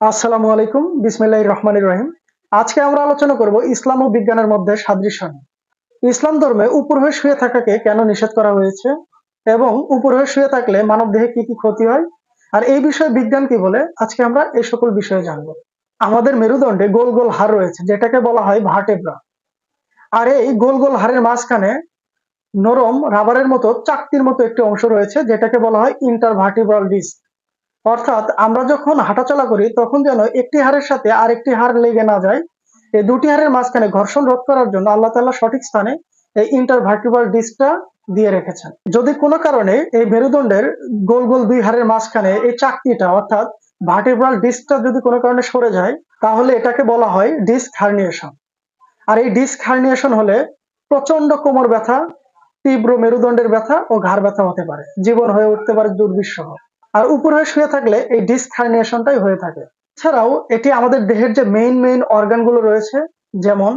আসসালামু আলাইকুম বিসমিল্লাহ রহমানির রহিম। আজকে আমরা আলোচনা করব ইসলাম ও বিজ্ঞানের মধ্যে সাদৃশ্য। ইসলাম ধর্মে উপর হয়ে শুয়ে থাকাকে কেন নিষেধ করা হয়েছে এবং উপর হয়ে শুয়ে থাকলে মানব দেহে কি কি ক্ষতি হয়? আর এই বিষয়ে বিজ্ঞান কি বলে? আজকে আমরা এই সকল বিষয়ে জানব। আমাদের মেরুদণ্ডে গোল গোল হাড় রয়েছে, যেটাকে বলা হয় ভার্টেব্রা। আর এই গোল গোল হাড়ের মাঝখানে নরম রাবারের মতো চাকতির মতো একটি অংশ রয়েছে, যেটাকে বলা হয় ইন্টার ইন্টারভার্টিব্রাল ডিস্ক। অর্থাৎ আমরা যখন হাঁটাচলা করি, তখন যেন একটি হাড়ের সাথে আরেকটি হাড় লেগে না যায়। এই দুটি হাড়ের মাঝখানে ঘর্ষণ রোধ করার জন্য আল্লাহ তাআলা সঠিক স্থানে এই ইন্টারভার্টিব্রাল ডিস্কটা দিয়ে রেখেছেন। যদি কোনো কারণে এই মেরুদণ্ডের গোল গোল দুই হাড়ের মাঝখানে এই চাকতিটা, অর্থাৎ ভার্টিব্রাল ডিস্কটা যদি কোনো কারণে সরে যায়, তাহলে এটাকে বলা হয় ডিস্ক হার্নিয়েশন আর এই ডিস্ক হার্নিয়েশন হলে প্রচণ্ড কোমর ব্যথা, তীব্র মেরুদণ্ডের ব্যথা ও ঘাড় ব্যথা হতে পারে। জীবন হয়ে উঠতে পারে দুর্বিষহ। আর উপর হয়ে শুয়ে থাকলে এই ডিস্ক হার্নিয়েশনটাই হয়ে থাকে। এছাড়াও এটি আমাদের দেহের যে মেইন মেইন অর্গানগুলো রয়েছে, যেমন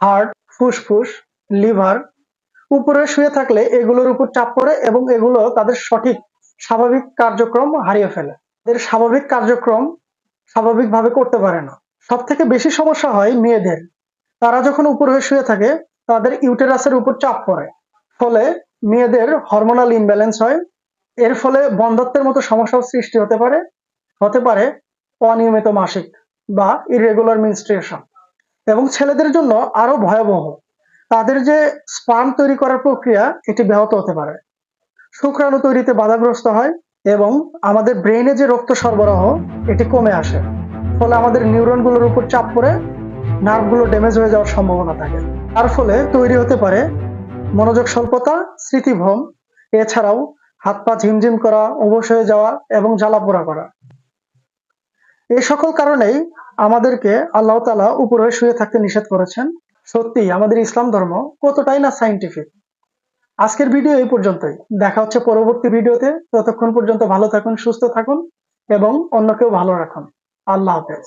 হার্ট ফুসফুস লিভার উপরে শুয়ে থাকলে এগুলোর উপর চাপ পড়ে এবং এগুলো তাদের সঠিক স্বাভাবিক কার্যক্রম হারিয়ে ফেলে। এদের স্বাভাবিক কার্যক্রম স্বাভাবিকভাবে করতে পারে না। সব থেকে বেশি সমস্যা হয় মেয়েদের। তারা যখন উপর হয়ে শুয়ে থাকে, তাদের ইউটেরাসের উপর চাপ পড়ে। ফলে মেয়েদের হরমোনাল ইমব্যালেন্স হয় এর ফলে বন্ধত্বের মতো সমস্যার সৃষ্টি হতে পারে হতে পারে অনিয়মিত মাসিক বা ইরেগুলার মিনস্ট্রিয়েশন এবং ছেলেদের জন্য আরও ভয়াবহ, তাদের যে স্পার্ম তৈরি করার প্রক্রিয়া, এটি ব্যাহত হতে পারে। শুক্রাণু তৈরিতে বাধাগ্রস্ত হয় এবং আমাদের ব্রেইনে যে রক্ত সরবরাহ, এটি কমে আসে। ফলে আমাদের নিউরনগুলোর উপর চাপ পড়ে, নার্ভগুলো ড্যামেজ হয়ে যাওয়ার সম্ভাবনা থাকে। তার ফলে তৈরি হতে পারে মনোযোগ স্বল্পতা, স্মৃতিভ্রম। এছাড়াও হাত পা ঝিমঝিম করা, অবশ হয়ে যাওয়া এবং জ্বালাপোড়া করা। এই সকল কারণেই আমাদেরকে আল্লাহ তালা উপরে শুয়ে থাকতে নিষেধ করেছেন। সত্যি আমাদের ইসলাম ধর্ম কতটাই না সাইন্টিফিক আজকের ভিডিও এই পর্যন্তই। দেখা হচ্ছে পরবর্তী ভিডিওতে। ততক্ষণ পর্যন্ত ভালো থাকুন, সুস্থ থাকুন এবং অন্যকেও ভালো রাখুন। আল্লাহ হাফেজ।